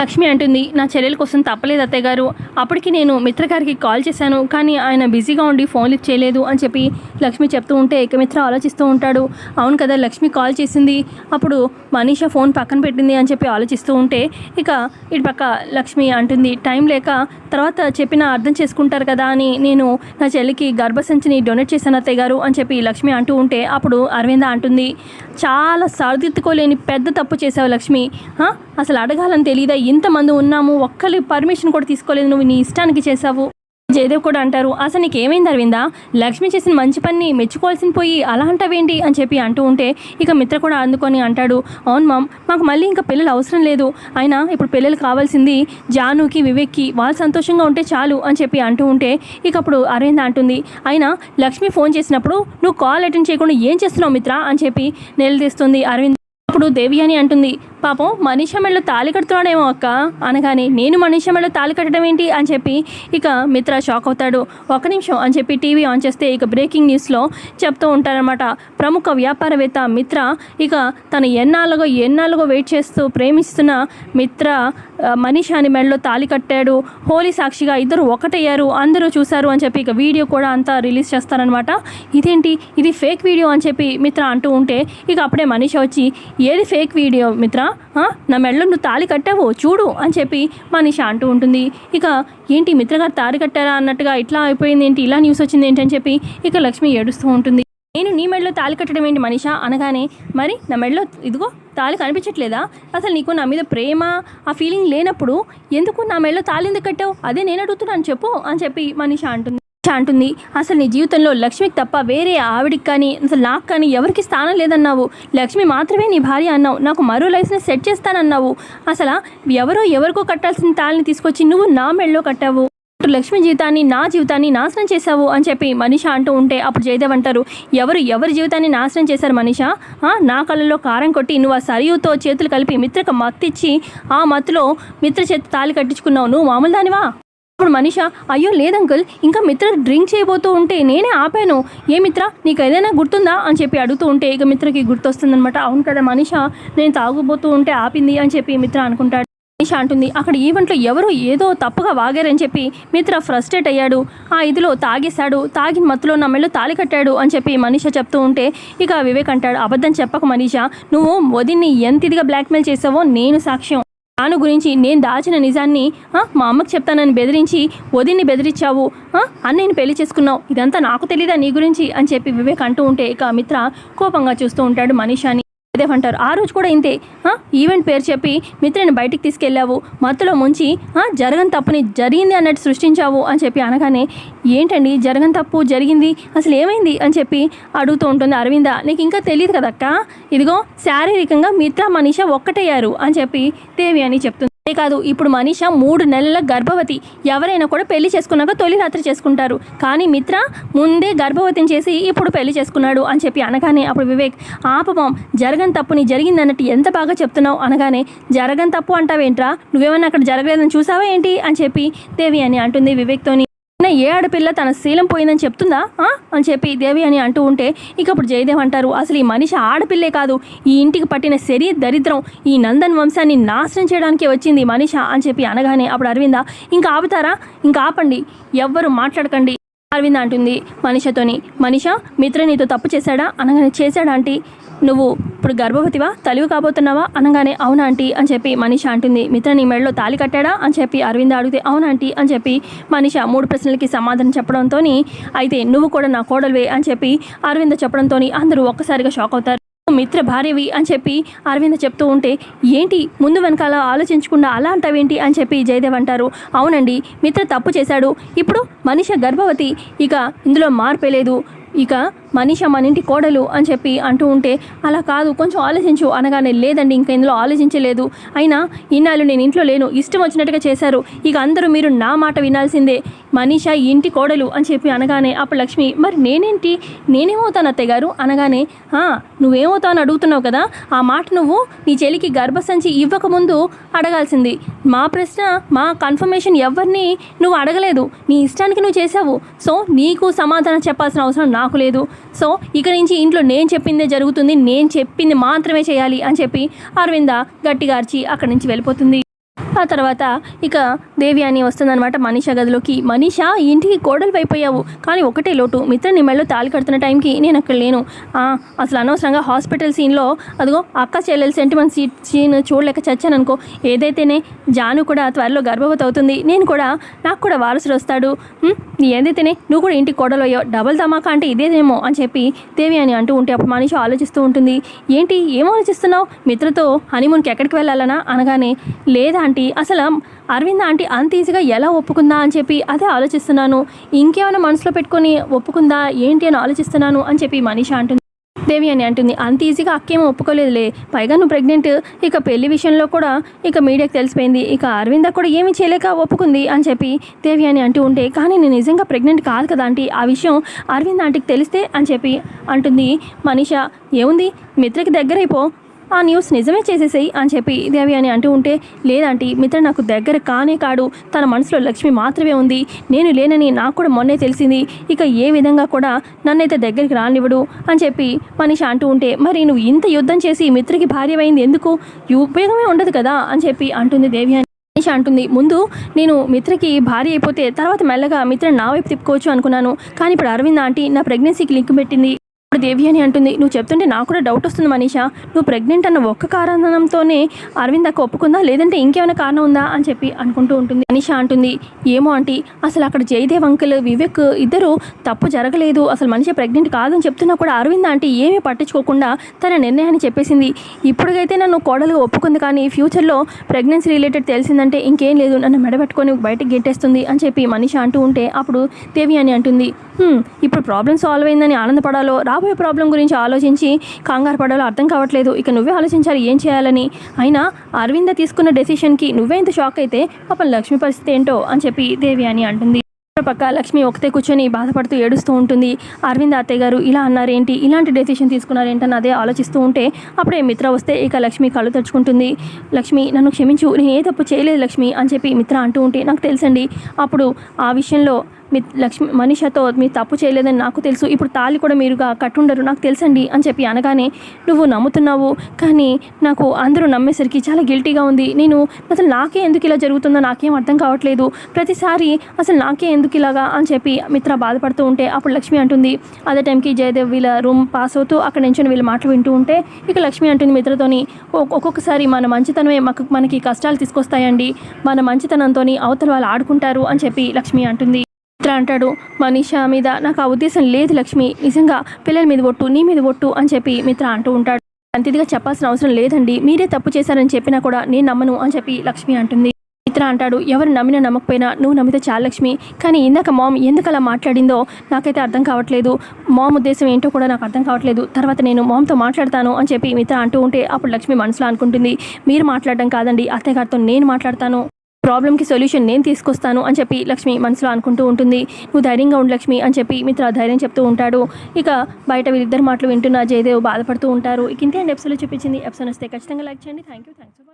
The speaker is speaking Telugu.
లక్ష్మి అంటుంది నా చెల్లెల కోసం తప్పలేదు అత్తయ్య గారు. అప్పటికి నేను మిత్ర గారికి కాల్ చేశాను కానీ ఆయన బిజీగా ఉండి ఫోన్ లిఫ్ట్ చేయలేదు అని చెప్పి లక్ష్మి చెప్తూ ఉంటే ఇక మిత్ర ఆలోచిస్తూ ఉంటాడు. అవును కదా లక్ష్మి కాల్ చేసింది. అప్పుడు మనీషా ఫోన్ పక్కన పెట్టింది అని చెప్పి ఆలోచిస్తూ ఉంటే ఇక ఇటు పక్క లక్ష్మి అంటుంది టైం లేక తర్వాత చెప్పిన అర్థం చేసుకుంటారు కదా అని నేను నా చెల్లికి గర్భసంచిని డొనేట్ చేశాను అత్తయ్య గారు అని చెప్పి లక్ష్మి అంటూ ఉంటే అప్పుడు అరవింద అంటుంది చాలా సరిదిద్దుకోలేని పెద్ద తప్పు చేసావు లక్ష్మి. అసలు అడగాలని తెలియదా ఇంతమంది ఉన్నాము ఒక్కరి పర్మిషన్ కూడా తీసుకోలేదు నువ్వు నీ ఇష్టానికి చేసావు జయదేవ్ కూడా అంటారు అసలు నీకు ఏమైంది అరవిందా? లక్ష్మి చేసిన మంచి పని మెచ్చుకోవాల్సిన పోయి అలా అంటావేంటి? అని చెప్పి అంటూ ఉంటే ఇక మిత్ర కూడా అందుకొని అంటాడు అవును మామ్ మాకు మళ్ళీ ఇంకా పిల్లలు అవసరం లేదు. అయినా ఇప్పుడు పిల్లలు కావాల్సింది జానుకి వివేక్కి వాళ్ళు సంతోషంగా ఉంటే చాలు అని చెప్పి అంటూ ఉంటే ఇక అప్పుడు అరవింద అంటుంది అయినా లక్ష్మి ఫోన్ చేసినప్పుడు నువ్వు కాల్ అటెండ్ చేయకుండా ఏం చేస్తున్నావు మిత్ర? అని చెప్పి నిలదీస్తుంది అరవింద్. అప్పుడు దేవి అని అంటుంది పాపం మనిషి మెడలో తాళి కడుతున్నాడేమో అక్క. అనగానే నేను మనిషి మెడలో తాళి కట్టడం ఏంటి? అని చెప్పి ఇక మిత్ర షాక్ అవుతాడు. ఒక నిమిషం అని చెప్పి టీవీ ఆన్ చేస్తే ఇక బ్రేకింగ్ న్యూస్లో చెప్తూ ఉంటారనమాట ప్రముఖ వ్యాపారవేత్త మిత్ర ఇక తను ఎన్నాళ్ళుగో ఎన్నాళ్ళుగో వెయిట్ చేస్తూ ప్రేమిస్తున్న మిత్ర ఆ, మనీషాని మెడలో తాళి కట్టాడు. హోలీ సాక్షిగా ఇద్దరు ఒకటయ్యారు. అందరూ చూశారు అని చెప్పి ఇక వీడియో కూడా అంతా రిలీజ్ చేస్తారనమాట ఇదేంటి? ఇది ఫేక్ వీడియో? అని చెప్పి మిత్ర అంటూ ఉంటే ఇక అప్పుడే మనీష వచ్చి ఏది ఫేక్ వీడియో మిత్ర? నా మెడలో నువ్వు తాళి కట్టావు? చూడు అని చెప్పి మనిషి అంటూ ఉంటుంది. ఇక ఏంటి మిత్రగారు తాళి కట్టారా? అన్నట్టుగా ఇట్లా అయిపోయింది. ఏంటి? ఇలా న్యూస్ వచ్చింది ఏంటి? అని చెప్పి ఇక లక్ష్మి ఏడుస్తూ ఉంటుంది. నేను నీ మెడలో తాళి కట్టడం ఏంటి మనిషా? అనగానే మరి నా మెడలో ఇదిగో తాళి కనిపించట్లేదా? అసలు నీకు నా మీద ప్రేమ ఆ ఫీలింగ్ లేనప్పుడు ఎందుకు నా మెడలో తాళి ఎందుకు కట్టావు? అదే నేను అడుగుతున్నాను చెప్పు అని చెప్పి మనిష అంటుంది. అంటుంది. అసలు నీ జీవితంలో లక్ష్మికి తప్ప వేరే ఆవిడికి కానీ అసలు నాకు కానీ ఎవరికి స్థానం లేదన్నావు. లక్ష్మి మాత్రమే నీ భార్య అన్నావు. నాకు మరో లైఫ్ని సెట్ చేస్తానన్నావు. అసలు ఎవరో ఎవరికో కట్టాల్సిన తాళిని తీసుకొచ్చి నువ్వు నా మెడలో కట్టావు. లక్ష్మి జీవితాన్ని నా జీవితాన్ని నాశనం చేశావు అని చెప్పి మనిష అంటూ ఉంటే అప్పుడు జయదేవ్ అంటారు. ఎవరు ఎవరి జీవితాన్ని నాశనం చేశారు మనిష? నా కళ్ళలో కారం కొట్టి నువ్వు ఆ సరియుతో చేతులు కలిపి మిత్రకు మత్తిచ్చి ఆ మత్తులో మిత్ర చేతి తాళి కట్టించుకున్నావు. నువ్వు మామూలు దానివా? అప్పుడు మనిష అయ్యో లేదంకుల్ ఇంకా మిత్ర డ్రింక్ చేయబోతూ ఉంటే నేనే ఆపాను. ఏ మిత్ర నీకు ఏదైనా గుర్తుందా? అని చెప్పి అడుగుతూ ఉంటే ఇక మిత్రకి గుర్తొస్తుందనమాట అవును కదా మనిష నేను తాగుబోతూ ఉంటే ఆపింది అని చెప్పి మిత్ర అనుకుంటాడు. మనిష అంటుంది అక్కడ ఈవెంట్లో ఎవరో ఏదో తప్పుగా వాగారని చెప్పి మిత్ర ఫ్రస్ట్రేట్ అయ్యాడు. ఆ ఇదిలో తాగేశాడు తాగిన మత్తులో నా మెళ్ళు తాలి కట్టాడు అని చెప్పి మనిష చెప్తూ ఉంటే ఇక వివేక్ అంటాడు అబద్ధం చెప్పకు మనీష నువ్వు వదిన్ని ఎంత ఇదిగా బ్లాక్మెయిల్ చేసావో నేను సాక్ష్యం. నాన్న గురించి నేను దాచిన నిజాన్ని మా అమ్మకి చెప్తానని బెదిరించి వదిన్ని బెదిరించావు ఆ, అన్నయ్యని పెళ్ళి చేసుకున్నావు. ఇదంతా నాకు తెలీదా నీ గురించి అని చెప్పి వివేక్ అంటూ ఉంటే ఇక మిత్ర కోపంగా చూస్తూ ఉంటాడు మనీషాని. జయదేవ్ అంటారు ఆ రోజు కూడా ఇంతే. ఆ, ఈవెంట్ పేరు చెప్పి మిత్రని బయటికి తీసుకెళ్ళావు. మత్తులో ముంచి జరగని తప్పుని జరిగింది అన్నట్టు సృష్టించావు అని చెప్పి అనగానే ఏంటండి? జరగని తప్పు జరిగింది? అసలు ఏమైంది? అని చెప్పి అడుగుతూ ఉంటుంది అరవింద. నీకు ఇంకా తెలియదు కదక్క? ఇదిగో శారీరకంగా మిత్ర మనీష ఒక్కటయ్యారు అని చెప్పి దేవి అని చెప్తుంది. అంతేకాదు ఇప్పుడు మనీష మూడు నెలల గర్భవతి. ఎవరైనా కూడా పెళ్ళి చేసుకున్నాక తొలి రాత్రి చేసుకుంటారు. కానీ మిత్ర ముందే గర్భవతిని చేసి ఇప్పుడు పెళ్ళి చేసుకున్నాడు అని చెప్పి అనగానే అప్పుడు వివేక్ ఆపమం జరగని తప్పుని జరిగింది అన్నట్టు ఎంత బాగా చెప్తున్నావు? అనగానే జరగని తప్పు అంటావేంట్రా? నువ్వేమన్నా అక్కడ జరగలేదని చూసావా ఏంటి? అని చెప్పి దేవి అని అంటుంది వివేక్తోని. ఏ ఆడపిల్ల తన శీలం పోయిందని చెప్తుందా? అని చెప్పి దేవి అని అంటూ ఉంటే ఇక అప్పుడు జయదేవ్ అంటారు అసలు ఈ మనిషి ఆడపిల్లే కాదు. ఈ ఇంటికి పట్టిన శరీ దరిద్రం ఈ నందన్ వంశాన్ని నాశనం చేయడానికే వచ్చింది మనిష అని చెప్పి అనగానే అప్పుడు అరవింద ఇంకా ఆపుతారా? ఇంకా ఆపండి. ఎవ్వరు మాట్లాడకండి అరవింద అంటుంది మనిషతోని. మనిష మిత్ర నీతో తప్పు చేశాడా? అనగానే చేశాడా అంటే నువ్వు ఇప్పుడు గర్భవతివా? తలివి కాబోతున్నావా? అనగానే అవునా ఆంటీ అని చెప్పి మనిష అంటుంది. మిత్ర నీ మెడలో తాలి కట్టాడా? అని చెప్పి అరవింద అడిగితే అవునా ఆంటీ అని చెప్పి మనిష మూడు ప్రశ్నలకి సమాధానం చెప్పడంతో అయితే నువ్వు కూడా నా కోడలివే అని చెప్పి అరవింద చెప్పడంతో అందరూ ఒక్కసారిగా షాక్ అవుతారు. మిత్ర భార్యవి అని చెప్పి అరవింద చెప్తూ ఉంటే ఏంటి ముందు వెనకాల ఆలోచించకుండా అలా అంటావేంటి అని చెప్పి జయదేవ్ అంటారు. అవునండి మిత్ర తప్పు చేశాడు. ఇప్పుడు మనిష గర్భవతి ఇక ఇందులో మార్పే లేదు. ఇక మనీష మన ఇంటి కోడలు అని చెప్పి అంటూ ఉంటే అలా కాదు కొంచెం ఆలోచించు అనగానే లేదండి ఇంకా ఇందులో ఆలోచించలేదు. అయినా ఇన్నాళ్ళు నేను ఇంట్లో లేను ఇష్టం వచ్చినట్టుగా చేశారు. ఇక అందరూ మీరు నా మాట వినాల్సిందే. మనీష ఇంటి కోడలు అని చెప్పి అనగానే అప్పుడు లక్ష్మి మరి నేనేంటి? నేనేమవుతాను అత్తయ్య గారు అనగానే నువ్వేమవుతావు అని అడుగుతున్నావు కదా ఆ మాట నువ్వు నీ చెలికి గర్భసంచి ఇవ్వకముందు అడగాల్సింది. మా ప్రశ్న మా కన్ఫర్మేషన్ ఎవరిని నువ్వు అడగలేదు. నీ ఇష్టానికి నువ్వు చేసావు సో నీకు సమాధానం చెప్పాల్సిన అవసరం నాకు లేదు. సో ఇక నుంచి ఇంట్లో నేను చెప్పిందే జరుగుతుంది నేను చెప్పింది మాత్రమే చేయాలి అని చెప్పి అరవింద గట్టిగా అరిచి అక్కడి నుంచి వెళ్ళిపోతుంది. ఆ తర్వాత ఇక దేవి అని వస్తుందన్నమాట మనీష గదిలోకి. మనీష ఈ ఇంటికి కోడలు అయిపోయావు కానీ ఒకటే లోటు. మిత్ర నీ మెళ్ళలో తాళి కడుతున్న టైంకి నేను అక్కడ లేను. అసలు అనవసరంగా హాస్పిటల్ సీన్లో అదిగో అక్క చెల్లెలు సెంటిమెంట్ సీ సీన్ చూడలేక చచ్చాను అనుకో ఏదైతేనే జాను కూడా త్వరలో గర్భవతి అవుతుంది నేను కూడా నాకు కూడా వారసుడు వస్తాడు. ఏదైతేనే నువ్వు కూడా ఇంటికి కోడలు అయ్యో డబల్ ధమాకా అంటే ఇదేదేమో అని చెప్పి దేవి అని అంటూ ఉంటే అప్పుడు మనిషి ఆలోచిస్తూ ఉంటుంది. ఏంటి? ఏం ఆలోచిస్తున్నావు? మిత్రతో హనీమూన్కి ఎక్కడికి వెళ్ళాలనా? అనగానే లేదా ఆంటీ. అసలు అరవింద్ ఆంటీ అంత ఈజీగా ఎలా ఒప్పుకుందా అని చెప్పి అదే ఆలోచిస్తున్నాను. ఇంకేమైనా మనసులో పెట్టుకొని ఒప్పుకుందా ఏంటి అని ఆలోచిస్తున్నాను అని చెప్పి మనీష అంటుంది. దేవి అని అంటుంది అంత ఈజీగా అక్కేమో ఒప్పుకోలేదులే. పైగా నువ్వు ప్రెగ్నెంట్ ఇక పెళ్ళి విషయంలో కూడా ఇక మీడియాకి తెలిసిపోయింది. ఇక అరవింద కూడా ఏమీ చేయలేక ఒప్పుకుంది అని చెప్పి దేవి అని అంటూ ఉంటే కానీ నేను నిజంగా ప్రెగ్నెంట్ కాదు కదా ఆంటీ ఆ విషయం అరవింద్ ఆంటీకి తెలిస్తే అని చెప్పి అంటుంది మనీష. ఏముంది మిత్రకి దగ్గరైపో. ఆ న్యూస్ నిజమే చేసేసేయి అని చెప్పి దేవి అని అంటూ ఉంటే లేదంటే మిత్ర నాకు దగ్గర కానే కాడు. తన మనసులో లక్ష్మి మాత్రమే ఉంది. నేను లేనని నాకు కూడా మొన్నే తెలిసింది. ఇక ఏ విధంగా కూడా నన్నైతే దగ్గరికి రానివ్వడు అని చెప్పి మనిషి అంటూ ఉంటే మరి నువ్వు ఇంత యుద్ధం చేసి మిత్రకి భార్యమైంది ఎందుకు? ఉపయోగమే ఉండదు కదా అని చెప్పి అంటుంది దేవి అని మనిషి అంటుంది. ముందు నేను మిత్రకి భార్య అయిపోతే తర్వాత మెల్లగా మిత్ర నా వైపు తిప్పుకోవచ్చు అనుకున్నాను. కానీ ఇప్పుడు అరవింద్ ఆంటీ నా ప్రెగ్నెన్సీకి లింక్ పెట్టింది. ఇప్పుడు దేవి అని అంటుంది నువ్వు చెప్తుంటే నాకు కూడా డౌట్ వస్తుంది మనీషా. నువ్వు ప్రెగ్నెంట్ అన్న ఒక్క కారణంతోనే అరవింద్ అక్క ఒప్పుకుందా? లేదంటే ఇంకేమైనా కారణం ఉందా? అని చెప్పి అనుకుంటూ ఉంటుంది. మనీషా అంటుంది ఏమో ఆంటీ అసలు అక్కడ జయదేవ్ అంకుల్ వివేక్ ఇద్దరు తప్పు జరగలేదు. అసలు మనిషి ప్రెగ్నెంట్ కాదని చెప్తున్నా కూడా అరవింద్ ఆంటీ ఏమీ పట్టించుకోకుండా తన నిర్ణయాన్ని చెప్పేసింది. ఇప్పటికైతే నన్ను కోడలుగా ఒప్పుకుంది కానీ ఫ్యూచర్లో ప్రెగ్నెన్సీ రిలేటెడ్ తెలిసిందంటే ఇంకేం లేదు. నన్ను మెడబెట్టుకొని బయటకు గెట్టేస్తుంది అని చెప్పి మనిషి అంటూ ఉంటే అప్పుడు దేవి అని అంటుంది ఇప్పుడు ప్రాబ్లం సాల్వ్ అయిందని ఆనందపడాలో? రాబోయే ప్రాబ్లం గురించి ఆలోచించి కంగారు పడాలో అర్థం కావట్లేదు. ఇక నువ్వే ఆలోచించాలి ఏం చేయాలని. అయినా అరవింద తీసుకున్న డెసిషన్కి నువ్వే ఇంత షాక్ అయితే పాపం లక్ష్మి పరిస్థితి ఏంటో అని చెప్పి దేవి అని అంటుంది. పక్క లక్ష్మి ఒకతే కూర్చొని బాధపడుతూ ఏడుస్తూ ఉంటుంది. అరవింద్ అత్తయ్య గారు ఇలా అన్నారేంటి? ఇలాంటి డెసిషన్ తీసుకున్నారేంటని అదే ఆలోచిస్తూ ఉంటే అప్పుడే మిత్ర వస్తే ఇక లక్ష్మి కళ్ళు తెచ్చుకుంటుంది లక్ష్మి నన్ను క్షమించు నేను ఏ తప్పు చేయలేదు లక్ష్మి అని చెప్పి మిత్ర అంటూ ఉంటే నాకు తెలుసండి. అప్పుడు ఆ విషయంలో మీ లక్ష్మి మనిషతో మీరు తప్పు చేయలేదని నాకు తెలుసు. ఇప్పుడు తాళి కూడా మీరుగా కట్టుండరు. నాకు తెలుసండి అని చెప్పి అనగానే నువ్వు నమ్ముతున్నావు కానీ నాకు అందరూ నమ్మేసరికి చాలా గిల్టీగా ఉంది. నేను అసలు నాకే ఎందుకు ఇలా జరుగుతుందో నాకేం అర్థం కావట్లేదు. ప్రతిసారి అసలు నాకే ఎందుకు ఇలాగా? అని చెప్పి మిత్ర బాధపడుతూ ఉంటే అప్పుడు లక్ష్మి అంటుంది అదే టైంకి జయదేవ్ వీళ్ళ రూమ్ పాస్ అవుతూ అక్కడ నుంచి వీళ్ళ మాటలు వింటూ ఉంటే ఇక లక్ష్మి అంటుంది మిత్రతోని ఒక్కొక్కసారి మన మంచితనమే మాకు మనకి కష్టాలు తీసుకొస్తాయండి. మన మంచితనంతో అవతల వాళ్ళు ఆడుకుంటారు అని చెప్పి లక్ష్మి అంటుంది. అంటాడు. మనీషా మీద నాకు ఆ ఉద్దేశం లేదు లక్ష్మి. నిజంగా పిల్లల మీద ఒట్టు నీ మీద ఒట్టు అని చెప్పి మిత్ర అంటూ ఉంటాడు. అంతిదిగా చెప్పాల్సిన అవసరం లేదండి. మీరే తప్పు చేశారని చెప్పినా కూడా నేను నమ్మను అని చెప్పి లక్ష్మి అంటుంది. మిత్ర అంటాడు. ఎవరు నమ్మినా నమ్మకపోయినా నువ్వు నమ్మితే చాలు లక్ష్మి. కానీ ఇందాక మామ్ ఎందుకు అలా మాట్లాడిందో నాకైతే అర్థం కావట్లేదు. మామ్ ఉద్దేశం ఏంటో కూడా నాకు అర్థం కావట్లేదు. తర్వాత నేను మామ్తో మాట్లాడతాను అని చెప్పి మిత్ర అంటూ ఉంటే అప్పుడు లక్ష్మి మనసులో అనుకుంటుంది. మీరు మాట్లాడడం కాదండి. అత్తయ్యగారితో నేను మాట్లాడతాను. ప్రాబ్లంకి సొల్యూషన్ నేను తీసుకొస్తాను అని చెప్పి లక్ష్మి మనసులో అనుకుంటూ ఉంటుంది. నువ్వు ధైర్యంగా ఉండు లక్ష్మి అని చెప్పి మిత్ర ధైర్యం చెప్తూ ఉంటాడు. ఇక బయట వీళ్ళిద్దరు మాటలు వింటున్న జయదేవ్ బాధపడుతూ ఉంటారు. ఇక ఇంతే అండి ఎపిసోడ్లో చూపించింది. ఎపిసోడ్ వస్తే ఖచ్చితంగా లైక్ చేయండి. Thank you thanks